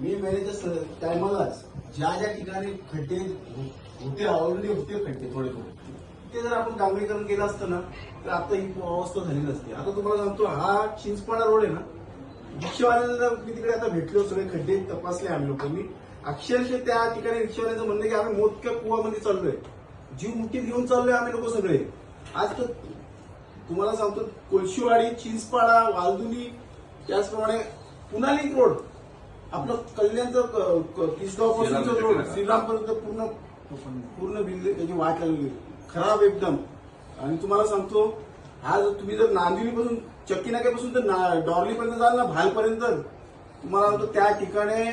मी वेळेच्या टायमालाच ज्या ज्या ठिकाणी खड्डे होते ऑलरेडी होते खड्डे थोडे थोडे. ते जर आपण डांबरीकरण केलं असतं ना तर आता ही अवस्था झाली नसती आता तुम्हाला सांगतो हा चिंचपाडा रोड आहे ना रिक्षावाल्याला मी तिकडे आता भेटलो सगळे खड्डे तपासले आम्ही लोकांनी अक्षरशः त्या ठिकाणी रिक्षावाल्याचं म्हणणं की आम्ही मोजक्या कुवामध्ये चाललोय. जीव मुठीत घेऊन चाललोय आम्ही लोक सगळे. आज तर तुम्हाला सांगतो कोळशीवाडी चिंचपाडा वालदुनी त्याचप्रमाणे पुन्हा लिंक रोड आपलं कल्याणचं रोड श्रीरामपर्यंत पूर्ण पूर्ण बिल्डिंग त्याची वाट लागलेली खराब एकदम. आणि तुम्हाला सांगतो आज तुम्ही जर नांदिवलीपासून चक्की नाक्यापासून तर डॉर्लीपर्यंत जाल ना भालपर्यंत तुम्हाला सांगतो त्या ठिकाणी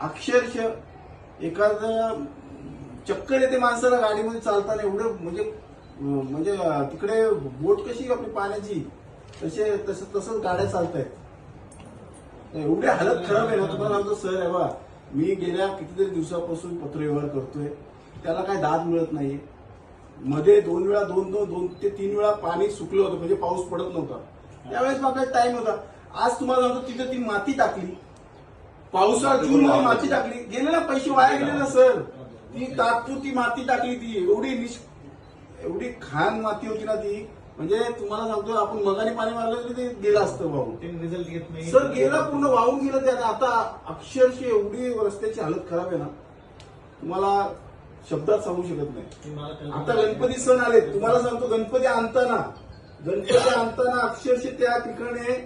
अक्षरशः एखादं चक्कर येते माणसाला गाडीमध्ये चालताना. एवढं म्हणजे म्हणजे तिकडे बोट कशी आपली पाण्याची? तसे तसं तसंच गाड्या चालत आहेत एवढी हालत खराब आहे ना तुम्हाला सांगतो सर आहे बा. मी गेल्या कितीतरी दिवसापासून पत्रव्यवहार करतोय. त्याला काय दाद मिळत नाही मध्ये दोन वेळा दोन दोन दोन ते तीन वेळा पाणी सुकलं होतं म्हणजे पाऊस पडत नव्हता. त्यावेळेस माझा टाइम होता. आज तुम्हाला सांगतो तिथे ती माती टाकली. पावसाळा जून मध्ये माती टाकली. गेले ना पैसे वाया गेले ना सर ती तात्पुरती माती टाकली ती. एवढी निष एवढी घाण माती होती ना ती. म्हणजे तुम्हाला सांगतो आपण मगाने पाणी मारलं तरी ते गेलं असतं भाऊ. ते रिझल्ट येत नाही. सर गेला पूर्ण वाहून गेलं त्याने आता. अक्षरशः एवढी रस्त्याची हालत खराब आहे ना तुम्हाला शब्दात सांगू शकत नाही. आता गणपती सण आले तुम्हाला सांगतो गणपती आणताना गणपती आणताना अक्षरशः त्या ठिकाणी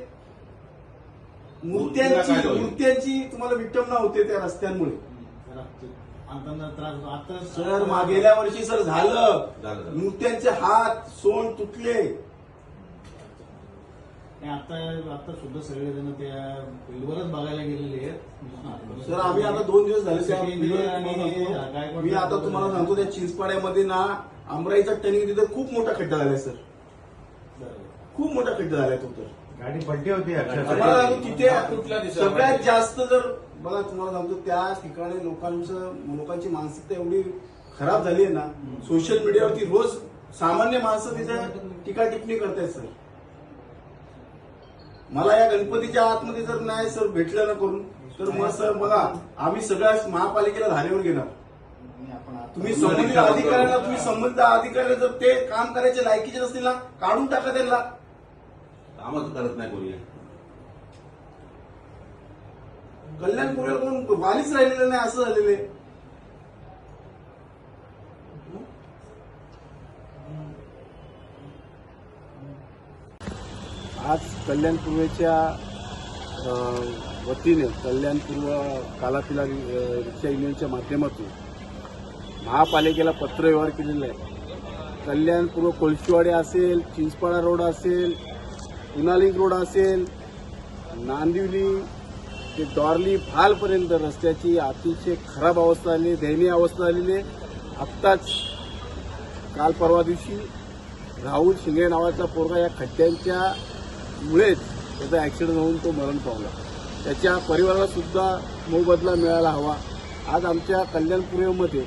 मूर्त्यांची? मूर्त्यांची तुम्हाला विटंबना होते त्या रस्त्यांमुळे. आणताना त्रास होतो. आता सर मा- गेल्या वर्षी सर झालं झालं. मूर्त्यांचे हात सोंड तुटले आणि आता आता सुद्धा सगळेजण त्या फील्डवरच बघायला गेलेले आहेत सर आम्ही आता दोन दिवस झाले त्या engineer आणि व्हिडिओ- गायकवाड मी आता तुम्हाला सांगतो त्या चिंचपाड्यामध्ये ना अमराईचा टर्निंग तिथे खूप मोठा खड्डा झालाय सर. खूप मोठा खड्डा झालाय तो तर गाडी पलटी होती. आम्हाला तिथे सगळ्यात? जास्त जर बघा तुम्हाला सांगतो त्या ठिकाणी लोकांचं लोकांची मानसिकता एवढी खराब झाली आहे ना सोशल मीडियावरती रोज सामान्य माणसं तिथे टीका टिप्पणी करतायत सर मला या गणपतीच्या आतमध्ये जर नाही सर भेटलं ना करून तर मग सर बघा आम्ही सगळ्या महापालिकेला धारेवर आता- तुम्ही संबंधित अधिकाऱ्यांना तुम्ही संबंधित अधिकाऱ्यांना जर ते काम करायचे लायकीचे नसतील ना काढून टाका त्यांना कामच करत नाही कोणी. कल्याण पूर्व कोण? वालीच राहिलेलं नाही असं झालेलं. आहे आज कल्याण पूर्वेच्या अ, वतीने कल्याण पूर्व कालापिला रिक्षा युनियनच्या माध्यमातून महापालिकेला पत्रव्यवहार केलेला आहे. कल्याण पूर्व कोळशीवाडी असेल चिंचपाडा रोड असेल पुनालिंग रोड असेल नांदिवली ते डॉर्ली फालपर्यंत रस्त्याची अतिशय खराब अवस्था आली दयनीय अवस्था आलेली आहे. आत्ताच काल परवा दिवशी राहुल शिंगे नावाचा पोरगा या खड्ड्यांच्या मुळेच त्याचा ॲक्सिडेंट होऊन तो मरण पावला. त्याच्या परिवाराला सुद्धा मोबदला मिळायला हवा. आज आमच्या कल्याणपुरेमध्ये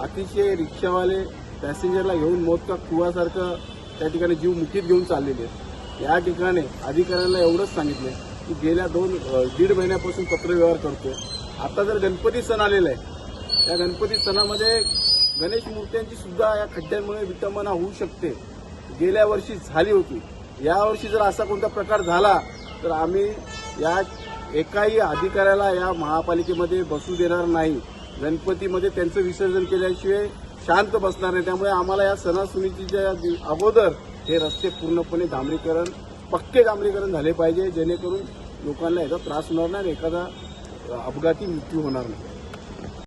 अतिशय रिक्षावाले पॅसेंजरला घेऊन मौत कुवासारखं त्या ठिकाणी जीव मुठीत घेऊन चाललेले आहेत. या ठिकाणी अधिकाऱ्यांना एवढंच सांगितलं की गेल्या दोन दीड महिन्यापासून पत्रव्यवहार करतोय. आता जर गणपती सण आलेला आहे त्या गणपती सणामध्ये गणेश मूर्त्यांची सुद्धा या खड्ड्यांमुळे विटंबना होऊ शकते. गेल्या वर्षी झाली होती. यावर्षी जर असा कोणता प्रकार झाला तर आम्ही या एकाही अधिकाऱ्याला या महापालिकेमध्ये बसू देणार नाही. गणपतीमध्ये त्यांचं विसर्जन केल्याशिवाय शांत बसणार नाही. त्यामुळे आम्हाला या सणासुदीच्या अगोदर हे रस्ते पूर्णपणे डांबरीकरण पक्के डांबरीकरण झाले पाहिजे जेणेकरून लोकांना याचा त्रास होणार नाही एखादा अपघाती मृत्यू होणार नाही.